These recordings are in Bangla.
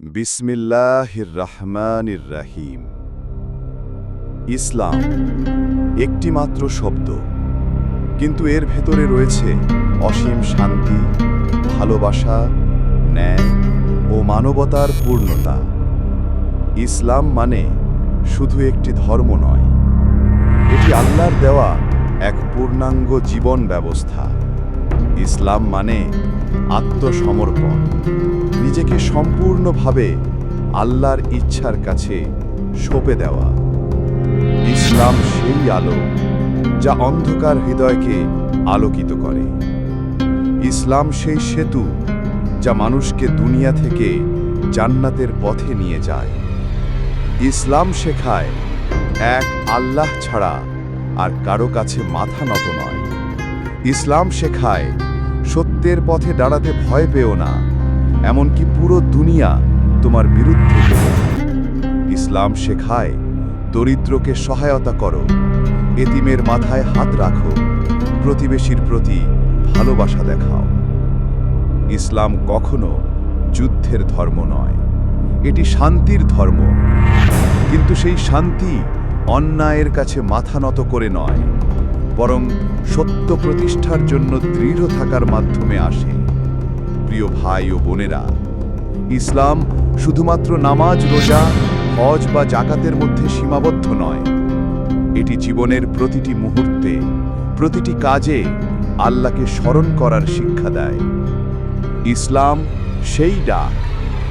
বিসমিল্লাহির রহমানির রাহিম ইসলাম একটি মাত্র শব্দ, কিন্তু এর ভেতরে রয়েছে অসীম শান্তি, ভালোবাসা, ন্যায় ও মানবতার পূর্ণতা। ইসলাম মানে শুধু একটি ধর্ম নয়, এটি আল্লাহর দেওয়া এক পূর্ণাঙ্গ জীবন ব্যবস্থা। ইসলাম মানে আত্মসমর্পণ। নিজেকে সম্পূর্ণভাবে আল্লাহর ইচ্ছার কাছে সঁপে দেওয়া। ইসলাম সেই আলো যা অন্ধকার হৃদয়কে আলোকিত করে। ইসলাম সেই সেতু যা মানুষকে দুনিয়া থেকে জান্নাতের পথে নিয়ে যায়। ইসলাম শেখায় এক আল্লাহ ছাড়া আর কারও কাছে মাথা নত নয়। ইসলাম শেখায় সত্যের পথে দাঁড়াতে ভয় পেও না। এমনকি পুরো দুনিয়া তোমার বিরুদ্ধে ইসলাম শেখায়, দরিদ্রকে সহায়তা করো। এতিমের মাথায় হাত রাখো। প্রতিবেশীর প্রতি ভালোবাসা দেখাও। ইসলাম কখনো যুদ্ধের ধর্ম নয়। এটি শান্তির ধর্ম। কিন্তু সেই শান্তি অন্যায়ের কাছে মাথা নত করে নয়। বরং সত্য প্রতিষ্ঠার জন্য দৃঢ় থাকার মাধ্যমে আসে। প্রিয় ভাই ও বোনেরা, ইসলাম শুধুমাত্র নামাজ, রোজা, হজ বা জাকাতের মধ্যে সীমাবদ্ধ নয়। এটি জীবনের প্রতিটি মুহূর্তে, প্রতিটি কাজে আল্লাহকে স্মরণ করার শিক্ষা দেয়। ইসলাম সেই ডাক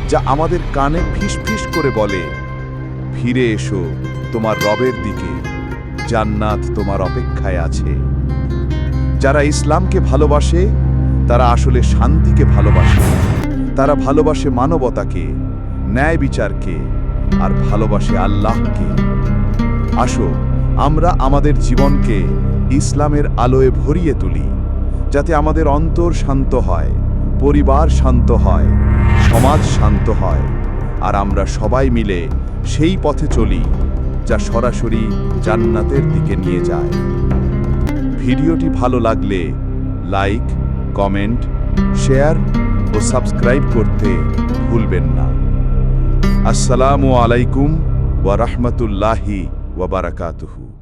যা আমাদের কানে ফিসফিস করে বলে, ফিরে এসো তোমার রবের দিকে। জান্নাত তোমার অপেক্ষায় আছে। যারা ইসলামকে ভালোবাসে, তারা আসলে শান্তিকে ভালোবাসে। তারা ভালোবাসে মানবতাকে, ন্যায় বিচারকে, আর ভালোবাসে আল্লাহকে। আসো, আমরা আমাদের জীবনকে ইসলামের আলোয় ভরিয়ে তুলি, যাতে আমাদের অন্তর শান্ত হয়, পরিবার শান্ত হয়, সমাজ শান্ত হয়, আর আমরা সবাই মিলে সেই পথে চলি। যা সরাসরি জান্নাতের দিকে নিয়ে যায়। ভিডিওটি ভালো লাগলে লাইক, কমেন্ট, শেয়ার ও সাবস্ক্রাইব করতে ভুলবেন না। আসসালামু আলাইকুম ওয়া রাহমাতুল্লাহি ওয়া বারাকাতুহু।